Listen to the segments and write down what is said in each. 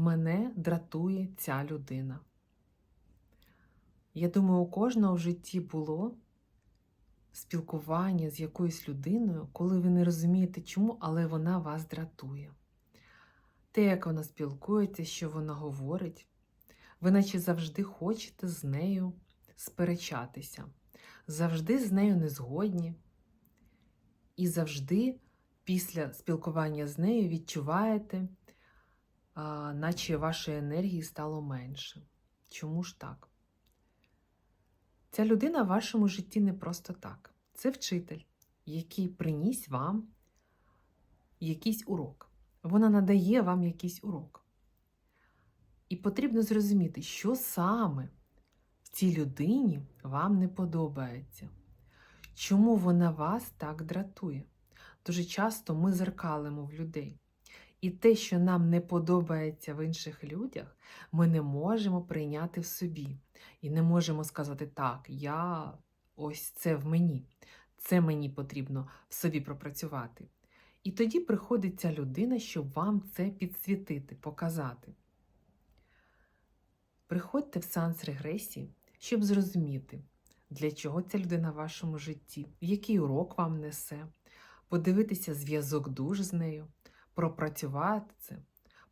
мене дратує ця людина. Я думаю, у кожного в житті було спілкування з якоюсь людиною, коли ви не розумієте, чому, але вона вас дратує. Те, як вона спілкується, що вона говорить, ви наче завжди хочете з нею сперечатися, завжди з нею не згодні, і завжди після спілкування з нею відчуваєте, наче вашої енергії стало менше. Чому ж так? Ця людина в вашому житті не просто так. Це вчитель, який приніс вам якийсь урок. Вона надає вам якийсь урок. І потрібно зрозуміти, що саме в цій людині вам не подобається. Чому вона вас так дратує? Дуже часто ми зеркалимо в людей. І те, що нам не подобається в інших людях, ми не можемо прийняти в собі. І не можемо сказати, так, я ось це в мені, це мені потрібно в собі пропрацювати. І тоді приходить ця людина, щоб вам це підсвітити, показати. Приходьте в сеанс регресії, щоб зрозуміти, для чого ця людина в вашому житті, який урок вам несе, подивитися зв'язок душ з нею, пропрацювати це,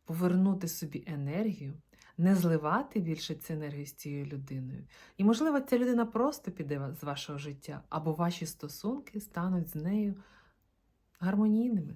повернути собі енергію, не зливати більше цю енергію з цією людиною. І, можливо, ця людина просто піде з вашого життя, або ваші стосунки стануть з нею гармонійними.